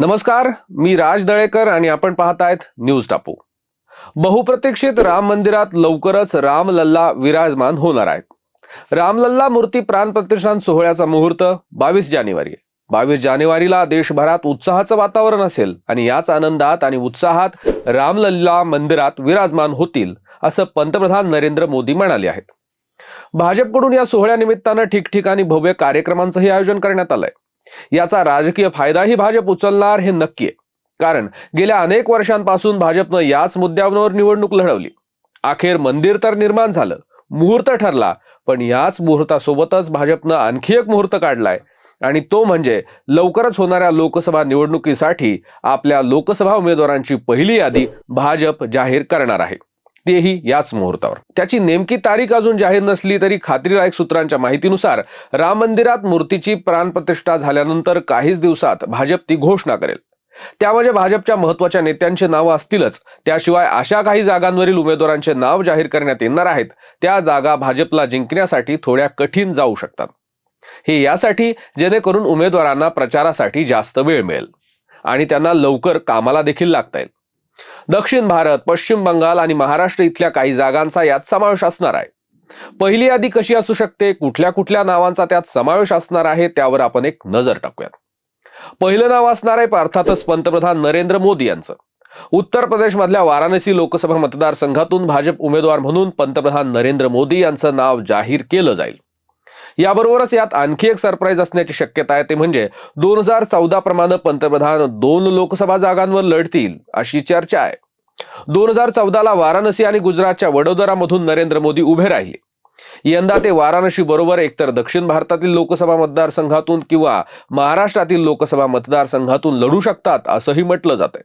नमस्कार मी राज दळेकर आणि आपण पाहत आहेत न्यूज टापू. बहुप्रतीक्षित राम मंदिरात लवकरच रामलल्ला विराजमान होणार आहेत रामलल्ला मूर्ती प्राण प्रतिष्ठान सोहळ्याचा मुहूर्त बावीस जानेवारी आहे. बावीस जानेवारीला देशभरात उत्साहाचं वातावरण असेल आणि याच आनंदात आणि उत्साहात रामलल्ला मंदिरात विराजमान होतील असं पंतप्रधान नरेंद्र मोदी म्हणाले आहेत. भाजपकडून या सोहळ्यानिमित्तानं ठिकठिकाणी भव्य कार्यक्रमांचंही आयोजन करण्यात आलंय. याचा राजकीय फायदाही भाजप उचलणार हे नक्की आहे. कारण गेल्या अनेक वर्षांपासून भाजपनं याच मुद्द्यांवर निवडणूक लढवली. अखेर मंदिर तर निर्माण झालं मुहूर्त ठरला पण याच मुहूर्तासोबतच भाजपनं आणखी एक मुहूर्त काढलाय. आणि तो म्हणजे लवकरच होणाऱ्या लोकसभा निवडणुकीसाठी आपल्या लोकसभा उमेदवारांची पहिली यादी भाजप जाहीर करणार आहे. तेही याच मुहूर्तावर. त्याची नेमकी तारीख अजून जाहीर नसली तरी खात्रीलायक सूत्रांच्या माहितीनुसार राम मंदिरात मूर्तीची प्राणप्रतिष्ठा झाल्यानंतर काहीच दिवसात भाजप ती घोषणा करेल. त्यामध्ये भाजपच्या महत्त्वाच्या नेत्यांचे नावं असतीलच. त्याशिवाय अशा काही जागांवरील उमेदवारांचे नाव जाहीर करण्यात येणार आहेत. त्या जागा भाजपला जिंकण्यासाठी थोड्या कठीण जाऊ शकतात. हे यासाठी जेणेकरून उमेदवारांना प्रचारासाठी जास्त वेळ मिळेल. आणि त्यांना लवकर कामाला देखील लागता येईल. दक्षिण भारत पश्चिम बंगाल आणि महाराष्ट्र इथल्या काही जागांचा यात समावेश असणार आहे. पहिली यादी कशी असू शकते? कुठल्या कुठल्या नावांचा त्यात समावेश असणार आहे? त्यावर आपण एक नजर टाकूयात. पहिलं नाव असणार आहे अर्थातच पंतप्रधान नरेंद्र मोदी यांचं. उत्तर प्रदेश मधल्या वाराणसी लोकसभा मतदारसंघातून भाजप उमेदवार म्हणून पंतप्रधान नरेंद्र मोदी यांचं नाव जाहीर केलं जाईल. याबरोबरच यात आणखी एक सरप्राईज असण्याची शक्यता आहे ते म्हणजे दोन हजार चौदा प्रमाणे पंतप्रधान दोन लोकसभा जागांवर लढतील अशी चर्चा आहे. दोन हजार चौदाला वाराणसी आणि गुजरातच्या वडोदरामधून नरेंद्र मोदी उभे राहिले. यंदा ते वाराणसी बरोबर एकतर दक्षिण भारतातील लोकसभा मतदारसंघातून किंवा महाराष्ट्रातील लोकसभा मतदारसंघातून लढू शकतात असंही म्हटलं जात आहे.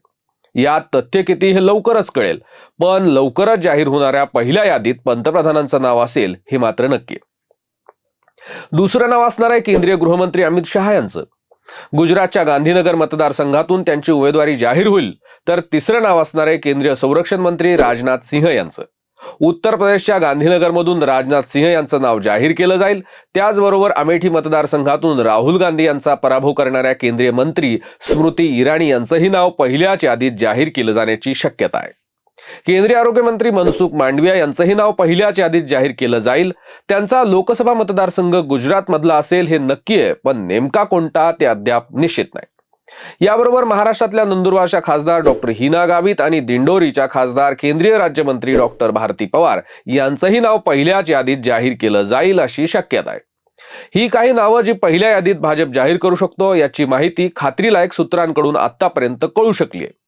यात तथ्य किती हे लवकरच कळेल पण लवकरच जाहीर होणाऱ्या पहिल्या यादीत पंतप्रधानांचं नाव असेल हे मात्र नक्की. दुसरं नाव असणार आहे केंद्रीय गृहमंत्री अमित शहा यांचं. गुजरातच्या गांधीनगर मतदारसंघातून त्यांची उमेदवारी जाहीर होईल तर तिसरं नाव असणार आहे केंद्रीय संरक्षण मंत्री राजनाथ सिंह यांचं. उत्तर प्रदेशच्या गांधीनगरमधून राजनाथ सिंह यांचं नाव जाहीर केलं जाईल त्याचबरोबर अमेठी मतदारसंघातून राहुल गांधी यांचा पराभव करणाऱ्या केंद्रीय मंत्री स्मृती इराणी यांचंही नाव पहिल्याच यादीत जाहीर केलं जाण्याची शक्यता आहे. केंद्रीय आरोग्य मंत्री मनसुख मांडविया यांचंही नाव पहिल्याच यादीत जाहीर केलं जाईल. त्यांचा लोकसभा मतदारसंघ गुजरात मधला असेल हे नक्की आहे पण नेमका कोणता ते अद्याप निश्चित नाही. याबरोबर महाराष्ट्रातल्या नंदुरबारच्या खासदार डॉक्टर हिना गावित आणि दिंडोरीच्या खासदार केंद्रीय राज्यमंत्री डॉक्टर भारती पवार यांचंही नाव पहिल्याच यादीत जाहीर केलं जाईल अशी शक्यता आहे. ही काही नावं जी पहिल्या यादीत भाजप जाहीर करू शकतो याची माहिती खात्रीलायक सूत्रांकडून आतापर्यंत कळू शकली आहे.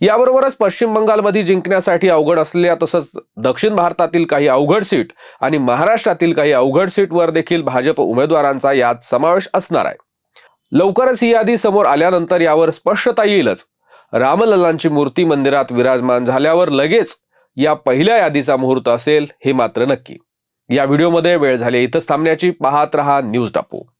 याबरोबरच पश्चिम बंगालमध्ये जिंकण्यासाठी अवघड असलेल्या तसंच दक्षिण भारतातील काही अवघड सीट आणि महाराष्ट्रातील काही अवघड सीटवर देखील भाजप उमेदवारांचा यात समावेश असणार आहे. लवकरच ही यादी समोर आल्यानंतर यावर स्पष्टता येईलच. रामलल्लांची मूर्ती मंदिरात विराजमान झाल्यावर लगेच या पहिल्या यादीचा मुहूर्त असेल हे मात्र नक्की. या व्हिडिओमध्ये वेळ झाली इथंच थांबण्याची. पाहत रहा न्यूज टापू.